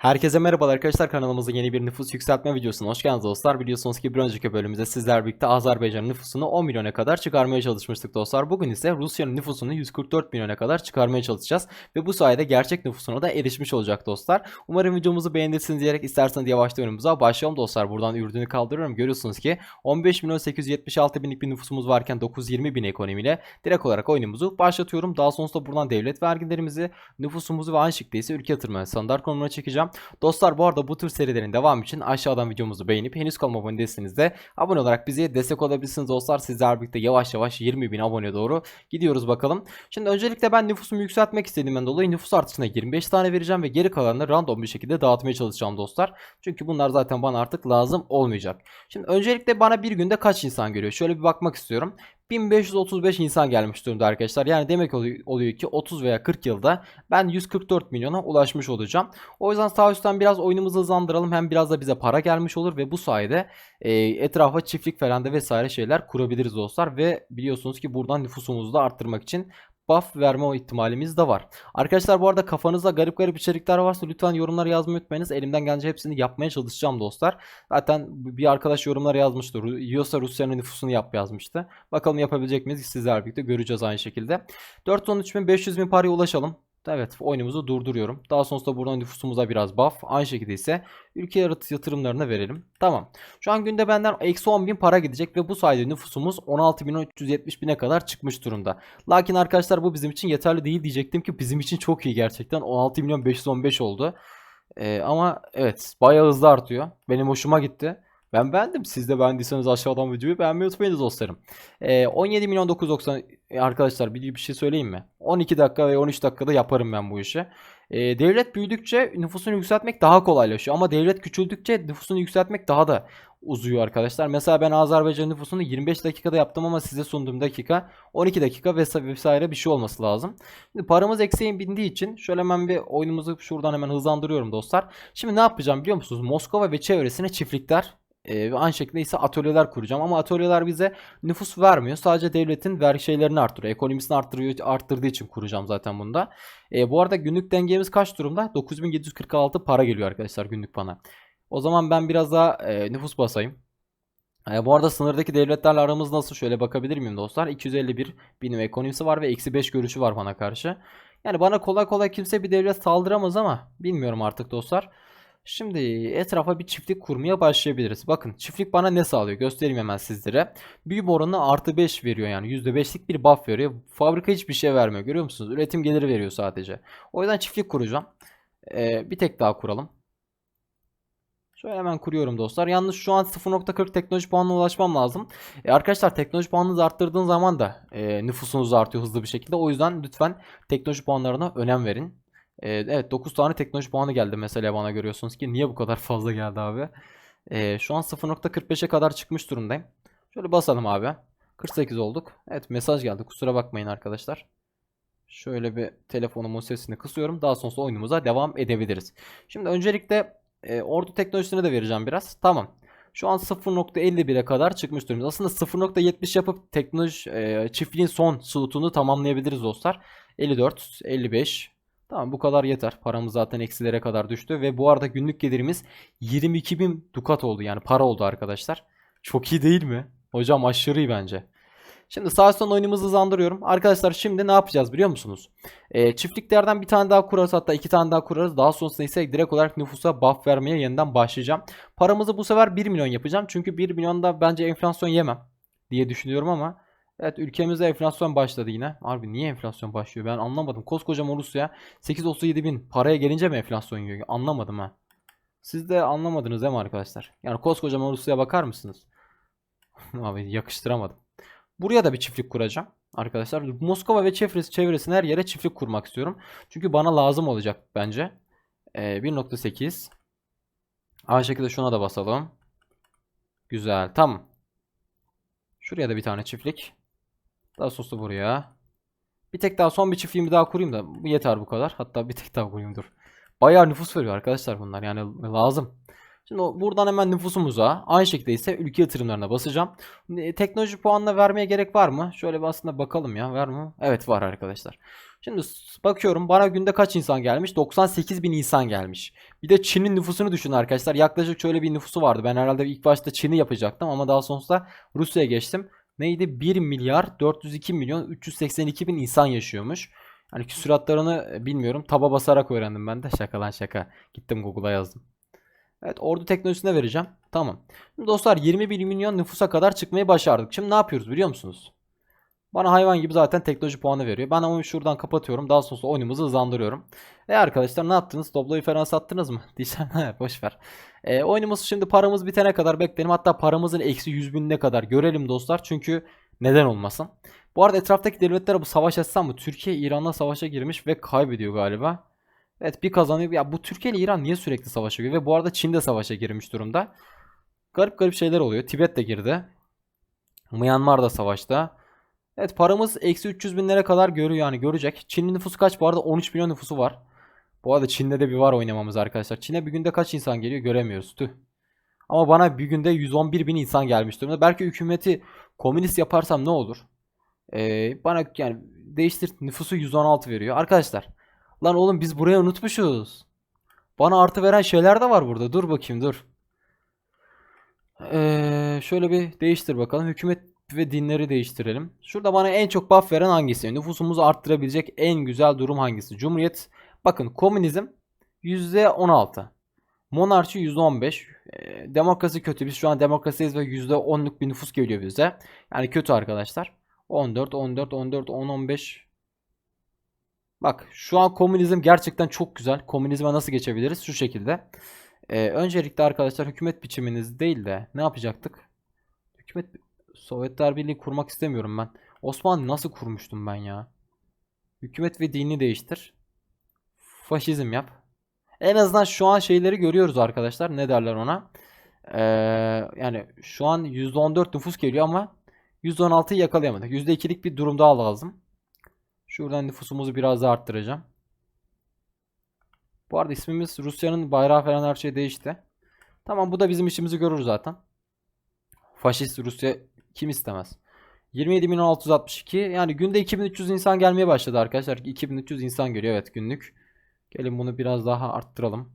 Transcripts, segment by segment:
Herkese merhabalar arkadaşlar kanalımızın yeni bir nüfus yükseltme videosuna hoş geldiniz dostlar. Biliyorsunuz ki bir önceki bölümümüzde sizler birlikte Azerbaycan nüfusunu 10 milyona kadar çıkarmaya çalışmıştık dostlar. Bugün ise Rusya'nın nüfusunu 144 milyona kadar çıkarmaya çalışacağız. Ve bu sayede gerçek nüfusuna da erişmiş olacak dostlar. Umarım videomuzu beğenirsiniz diyerek isterseniz yavaştan önümüze başlayalım dostlar. Buradan ürünü kaldırıyorum. Görüyorsunuz ki 15 milyon 876 binlik bir nüfusumuz varken 920 bin ekonomiyle direkt olarak oyunumuzu başlatıyorum. Daha sonrasında buradan devlet vergilerimizi, nüfusumuzu ve aynı şekilde ise ülke yatırımı standart konumuna çekeceğim. Dostlar bu arada bu tür serilerin devamı için aşağıdan videomuzu beğenip henüz kanalıma abone değilseniz de abone olarak bize destek olabilirsiniz dostlar. Sizler birlikte yavaş yavaş 20 bin abone doğru gidiyoruz bakalım. Şimdi öncelikle ben nüfusumu yükseltmek istediğimden dolayı nüfus artışına 25 tane vereceğim ve geri kalanını random bir şekilde dağıtmaya çalışacağım dostlar. Çünkü bunlar zaten bana artık lazım olmayacak. Şimdi öncelikle bana bir günde kaç insan görüyor? Şöyle bir bakmak istiyorum. 1535 insan gelmiş durumda arkadaşlar. Yani demek oluyor, ki 30 veya 40 yılda ben 144 milyona ulaşmış olacağım. O yüzden sağ üstten biraz oyunumuzu hızlandıralım. Hem biraz da bize para gelmiş olur ve bu sayede e, etrafa çiftlik falan da vesaire şeyler kurabiliriz dostlar. Ve biliyorsunuz ki buradan nüfusumuzu da arttırmak için buff verme ihtimalimiz de var. Arkadaşlar bu arada kafanızda garip garip içerikler varsa lütfen yorumlara yazmayı unutmayınız. Elimden gelince hepsini yapmaya çalışacağım dostlar. Zaten bir arkadaş yorumlara yazmıştı. Yiyorsa Rusya'nın nüfusunu yap yazmıştı. Bakalım yapabilecek miyiz? Sizlerle birlikte göreceğiz aynı şekilde. 413 bin 500 bin paraya ulaşalım. Evet oyunumuzu durduruyorum. Daha sonrasında buradan nüfusumuza biraz buff. Aynı şekilde ise ülke yatırımlarına verelim. Tamam. Şu an günde benden eksi 10 bin para gidecek ve bu sayede nüfusumuz 16 bin 370 bine kadar çıkmış durumda. Lakin arkadaşlar bu bizim için yeterli değil diyecektim ki bizim için çok iyi gerçekten. 16 milyon 515 oldu. Ee, ama evet bayağı hızlı artıyor. Benim hoşuma gitti. Ben beğendim. Siz de beğendiyseniz aşağıdan videoyu beğenmeyi unutmayınız dostlarım. Ee, 17 milyon 990 E, arkadaşlar bir, bir şey söyleyeyim mi? 12 dakika ve 13 dakikada yaparım ben bu işi. Ee, devlet büyüdükçe nüfusunu yükseltmek daha kolaylaşıyor ama devlet küçüldükçe nüfusunu yükseltmek daha da uzuyor arkadaşlar. Mesela ben Azerbaycan nüfusunu 25 dakikada yaptım ama size sunduğum dakika 12 dakika vesa- vesaire bir şey olması lazım. Şimdi paramız eksiğin bindiği için şöyle hemen bir oyunumuzu şuradan hemen hızlandırıyorum dostlar. Şimdi ne yapacağım biliyor musunuz? Moskova ve çevresine çiftlikler e, ve aynı şekilde ise atölyeler kuracağım ama atölyeler bize nüfus vermiyor. Sadece devletin vergi şeylerini arttırıyor. Ekonomisini arttırıyor, arttırdığı için kuracağım zaten bunda. E, bu arada günlük dengemiz kaç durumda? 9746 para geliyor arkadaşlar günlük bana. O zaman ben biraz daha e, nüfus basayım. E, bu arada sınırdaki devletlerle aramız nasıl? Şöyle bakabilir miyim dostlar? 251 binim ekonomisi var ve eksi 5 görüşü var bana karşı. Yani bana kolay kolay kimse bir devlet saldıramaz ama bilmiyorum artık dostlar. Şimdi etrafa bir çiftlik kurmaya başlayabiliriz. Bakın çiftlik bana ne sağlıyor? Göstereyim hemen sizlere. Büyüme oranı artı 5 veriyor yani. %5'lik bir buff veriyor. Fabrika hiçbir şey vermiyor. Görüyor musunuz? Üretim geliri veriyor sadece. O yüzden çiftlik kuracağım. Ee, bir tek daha kuralım. Şöyle hemen kuruyorum dostlar. Yalnız şu an 0.40 teknoloji puanına ulaşmam lazım. E, arkadaşlar teknoloji puanınızı arttırdığın zaman da e, nüfusunuz artıyor hızlı bir şekilde. O yüzden lütfen teknoloji puanlarına önem verin. E, evet 9 tane teknoloji puanı geldi mesela bana görüyorsunuz ki. Niye bu kadar fazla geldi abi? E, şu an 0.45'e kadar çıkmış durumdayım. Şöyle basalım abi. 48 olduk. Evet mesaj geldi. Kusura bakmayın arkadaşlar. Şöyle bir telefonumun sesini kısıyorum. Daha sonra oyunumuza devam edebiliriz. Şimdi öncelikle e, ordu teknolojisine de vereceğim biraz. Tamam. Şu an 0.51'e kadar çıkmış durumda. Aslında 0.70 yapıp teknoloji e, çiftliğin son slotunu tamamlayabiliriz dostlar. 54, 55. Tamam bu kadar yeter. Paramız zaten eksilere kadar düştü. Ve bu arada günlük gelirimiz 22.000 dukat oldu. Yani para oldu arkadaşlar. Çok iyi değil mi? Hocam aşırı iyi bence. Şimdi sağ üstten oyunumuzu hızlandırıyorum. Arkadaşlar şimdi ne yapacağız biliyor musunuz? Ee, çiftliklerden bir tane daha kurarız hatta iki tane daha kurarız. Daha sonrasında ise direkt olarak nüfusa buff vermeye yeniden başlayacağım. Paramızı bu sefer 1 milyon yapacağım. Çünkü 1 milyonda bence enflasyon yemem diye düşünüyorum ama Evet ülkemizde enflasyon başladı yine. Harbi niye enflasyon başlıyor ben anlamadım. Koskocaman Rusya 837 bin paraya gelince mi enflasyon yiyor? Anlamadım ha. Siz de anlamadınız değil mi arkadaşlar? Yani koskocaman Rusya'ya bakar mısınız? Abi yakıştıramadım. Buraya da bir çiftlik kuracağım. Arkadaşlar Moskova ve çevresi, çevresine her yere çiftlik kurmak istiyorum. Çünkü bana lazım olacak bence. Ee, 1.8 Aynı şekilde şuna da basalım. Güzel. Tamam. Şuraya da bir tane çiftlik. Daha sosu buraya. Bir tek daha son bir çiftliğimi daha kurayım da yeter bu kadar. Hatta bir tek daha kurayım dur. Bayağı nüfus veriyor arkadaşlar bunlar. Yani lazım. Şimdi buradan hemen nüfusumuza, aynı şekilde ise ülke yatırımlarına basacağım. Teknoloji puanına vermeye gerek var mı? Şöyle bir aslında bakalım ya, var mı? Evet var arkadaşlar. Şimdi bakıyorum bana günde kaç insan gelmiş? 98 bin insan gelmiş. Bir de Çin'in nüfusunu düşünün arkadaşlar. Yaklaşık şöyle bir nüfusu vardı. Ben herhalde ilk başta Çin'i yapacaktım ama daha sonrasında Rusya'ya geçtim. Neydi? 1 milyar 402 milyon 382 bin insan yaşıyormuş. Hani küsuratlarını e, bilmiyorum. Taba basarak öğrendim ben de. Şaka lan şaka. Gittim Google'a yazdım. Evet ordu teknolojisine vereceğim. Tamam. Şimdi dostlar 21 milyon nüfusa kadar çıkmayı başardık. Şimdi ne yapıyoruz biliyor musunuz? Bana hayvan gibi zaten teknoloji puanı veriyor. Ben onu şuradan kapatıyorum. Daha sonra oyunumuzu hızlandırıyorum. E arkadaşlar ne yaptınız? Doblo'yu falan sattınız mı? He, boş ver. E, oyunumuz şimdi paramız bitene kadar bekleyelim. Hatta paramızın eksi 100 binine kadar görelim dostlar. Çünkü neden olmasın? Bu arada etraftaki devletlere bu savaş açsam mı? Türkiye İran'la savaşa girmiş ve kaybediyor galiba. Evet bir kazanıyor. Ya bu Türkiye ile İran niye sürekli savaşa giriyor? Ve bu arada Çin de savaşa girmiş durumda. Garip garip şeyler oluyor. Tibet de girdi. Myanmar da savaşta. Evet paramız eksi 300 binlere kadar görüyor yani görecek. Çin'in nüfusu kaç bu arada? 13 milyon nüfusu var. Bu arada Çin'de de bir var oynamamız arkadaşlar. Çin'e bir günde kaç insan geliyor göremiyoruz. Tüh. Ama bana bir günde 111 bin insan gelmiş durumda. Belki hükümeti komünist yaparsam ne olur? Ee, bana yani değiştir nüfusu 116 veriyor. Arkadaşlar lan oğlum biz burayı unutmuşuz. Bana artı veren şeyler de var burada. Dur bakayım dur. Ee, şöyle bir değiştir bakalım. Hükümet ve dinleri değiştirelim. Şurada bana en çok buff veren hangisi? Nüfusumuzu arttırabilecek en güzel durum hangisi? Cumhuriyet. Bakın komünizm %16. Monarşi %15. Ee, demokrasi kötü. Biz şu an demokrasiyiz ve %10'luk bir nüfus geliyor bize. Yani kötü arkadaşlar. 14, 14, 14, 10, 15. Bak şu an komünizm gerçekten çok güzel. Komünizme nasıl geçebiliriz? Şu şekilde. Ee, öncelikle arkadaşlar hükümet biçiminiz değil de ne yapacaktık? Hükümet Sovyetler Birliği kurmak istemiyorum ben. Osmanlı nasıl kurmuştum ben ya? Hükümet ve dini değiştir. Faşizm yap. En azından şu an şeyleri görüyoruz arkadaşlar. Ne derler ona? Ee, yani şu an %14 nüfus geliyor ama %16'yı yakalayamadık. %2'lik bir durum daha lazım. Şuradan nüfusumuzu biraz daha arttıracağım. Bu arada ismimiz Rusya'nın bayrağı falan her şey değişti. Tamam bu da bizim işimizi görür zaten. Faşist Rusya kim istemez? 27.662 yani günde 2300 insan gelmeye başladı arkadaşlar. 2300 insan geliyor evet günlük. Gelin bunu biraz daha arttıralım.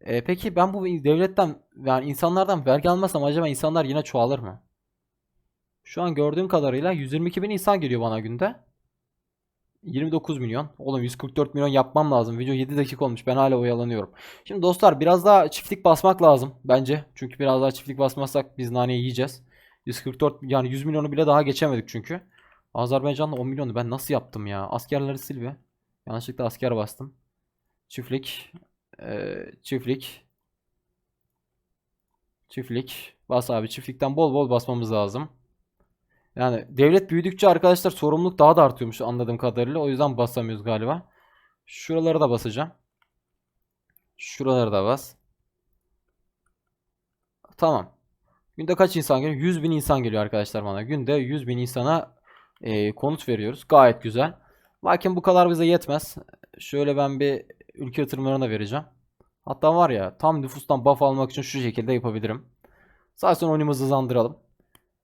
E, peki ben bu devletten yani insanlardan vergi almasam acaba insanlar yine çoğalır mı? Şu an gördüğüm kadarıyla 122 bin insan geliyor bana günde. 29 milyon. Oğlum 144 milyon yapmam lazım. Video 7 dakika olmuş. Ben hala oyalanıyorum. Şimdi dostlar biraz daha çiftlik basmak lazım bence. Çünkü biraz daha çiftlik basmazsak biz naneyi yiyeceğiz. 144 yani 100 milyonu bile daha geçemedik çünkü. Azerbaycan'da 10 milyonu ben nasıl yaptım ya? Askerleri sil be. Yanlışlıkla asker bastım. Çiftlik. eee, çiftlik. Çiftlik. Bas abi çiftlikten bol bol basmamız lazım. Yani devlet büyüdükçe arkadaşlar sorumluluk daha da artıyormuş anladığım kadarıyla. O yüzden basamıyoruz galiba. Şuraları da basacağım. Şuraları da bas. Tamam. Günde kaç insan geliyor? 100 bin insan geliyor arkadaşlar bana. Günde 100 bin insana e, konut veriyoruz. Gayet güzel. Lakin bu kadar bize yetmez. Şöyle ben bir ülke yatırımlarına vereceğim. Hatta var ya tam nüfustan buff almak için şu şekilde yapabilirim. Zaten oyunumuzu hızlandıralım.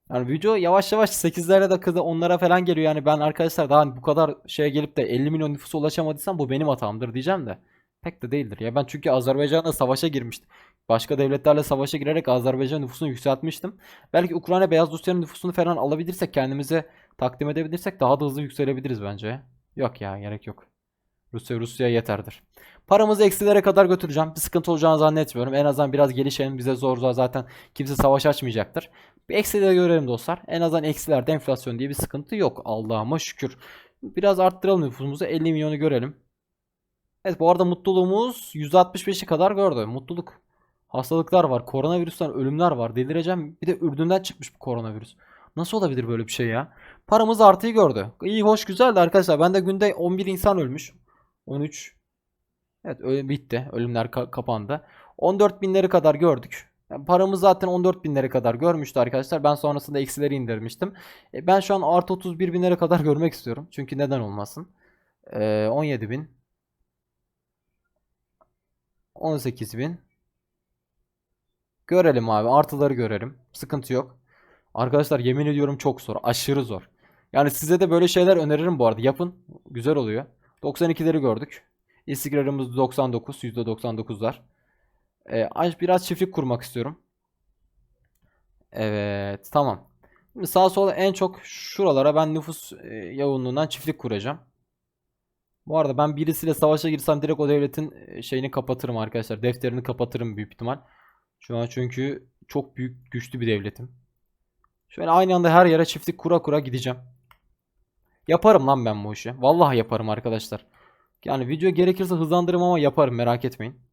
Yani video yavaş yavaş 8'lere dakikada 10'lara falan geliyor. Yani ben arkadaşlar daha bu kadar şeye gelip de 50 milyon nüfusa ulaşamadıysam bu benim hatamdır diyeceğim de. Pek de değildir. Ya ben çünkü Azerbaycan'la savaşa girmiştim. Başka devletlerle savaşa girerek Azerbaycan nüfusunu yükseltmiştim. Belki Ukrayna Beyaz Rusya'nın nüfusunu falan alabilirsek kendimize takdim edebilirsek daha da hızlı yükselebiliriz bence. Yok ya gerek yok. Rusya Rusya yeterdir. Paramızı eksilere kadar götüreceğim. Bir sıkıntı olacağını zannetmiyorum. En azından biraz gelişelim. Bize zor zor zaten kimse savaş açmayacaktır. Bir eksileri görelim dostlar. En azından eksilerde enflasyon diye bir sıkıntı yok. Allah'ıma şükür. Biraz arttıralım nüfusumuzu. 50 milyonu görelim. Evet bu arada mutluluğumuz %65'i kadar gördü. Mutluluk. Hastalıklar var. Koronavirüsten ölümler var. Delireceğim. Bir de Ürdün'den çıkmış bu koronavirüs. Nasıl olabilir böyle bir şey ya? Paramız artıyı gördü. İyi hoş güzel de arkadaşlar. Bende günde 11 insan ölmüş. 13. Evet öyle bitti. Ölümler ka- kapandı. 14 binleri kadar gördük. Yani paramız zaten 14 binlere kadar görmüştü arkadaşlar. Ben sonrasında eksileri indirmiştim. E, ben şu an artı 31 binlere kadar görmek istiyorum. Çünkü neden olmasın. E, 17 bin. 18 bin. Görelim abi. Artıları görelim. Sıkıntı yok. Arkadaşlar yemin ediyorum çok zor. Aşırı zor. Yani size de böyle şeyler öneririm bu arada. Yapın. Güzel oluyor. 92'leri gördük. İstikrarımız 99. %99'lar. Ee, az- biraz çiftlik kurmak istiyorum. Evet. Tamam. Şimdi sağa sola en çok şuralara ben nüfus e, yoğunluğundan çiftlik kuracağım. Bu arada ben birisiyle savaşa girsem direkt o devletin e, şeyini kapatırım arkadaşlar. Defterini kapatırım büyük ihtimal. Şu an çünkü çok büyük güçlü bir devletim. Şöyle aynı anda her yere çiftlik kura kura gideceğim. Yaparım lan ben bu işi. Vallahi yaparım arkadaşlar. Yani video gerekirse hızlandırırım ama yaparım merak etmeyin.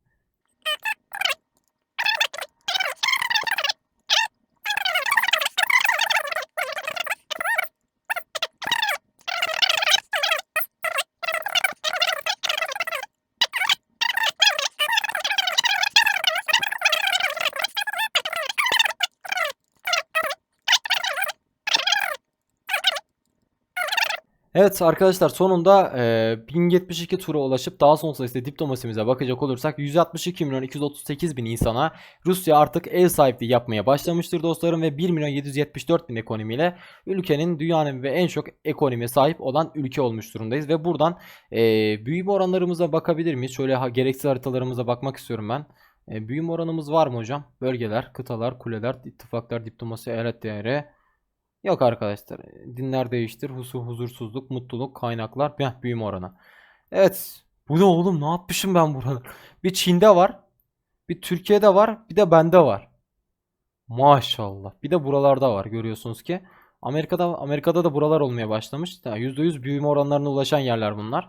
Evet arkadaşlar sonunda e, 1072 tura ulaşıp daha sonrasında işte diplomasimize bakacak olursak 162 milyon 238 bin insana Rusya artık ev sahipliği yapmaya başlamıştır dostlarım ve 1 milyon 774 bin ekonomiyle ülkenin dünyanın ve en çok ekonomiye sahip olan ülke olmuş durumdayız ve buradan e, büyüme oranlarımıza bakabilir miyiz? Şöyle ha, gereksiz haritalarımıza bakmak istiyorum ben. E, büyüme oranımız var mı hocam? Bölgeler, kıtalar, kuleler, ittifaklar, diplomasi, eyalet değeri. Yok arkadaşlar. Dinler değiştir. Huzur, huzursuzluk, mutluluk, kaynaklar, heh, büyüme oranı. Evet. Bu ne oğlum? Ne yapmışım ben burada? Bir Çin'de var. Bir Türkiye'de var. Bir de bende var. Maşallah. Bir de buralarda var görüyorsunuz ki. Amerika'da Amerika'da da buralar olmaya başlamış. Yani %100 büyüme oranlarına ulaşan yerler bunlar.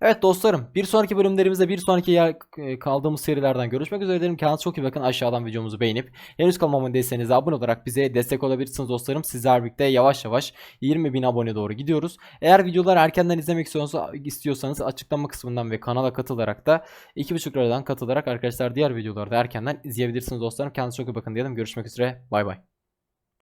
Evet dostlarım bir sonraki bölümlerimizde bir sonraki yer, kaldığımız serilerden görüşmek üzere dilerim. Kendinize çok iyi bakın. Aşağıdan videomuzu beğenip henüz kalmamın değilseniz abone olarak bize destek olabilirsiniz dostlarım. Sizler birlikte yavaş yavaş 20 bin abone doğru gidiyoruz. Eğer videoları erkenden izlemek istiyorsanız açıklama kısmından ve kanala katılarak da 2.5 liradan katılarak arkadaşlar diğer videoları da erkenden izleyebilirsiniz dostlarım. Kendinize çok iyi bakın diyelim. Görüşmek üzere. Bay bay.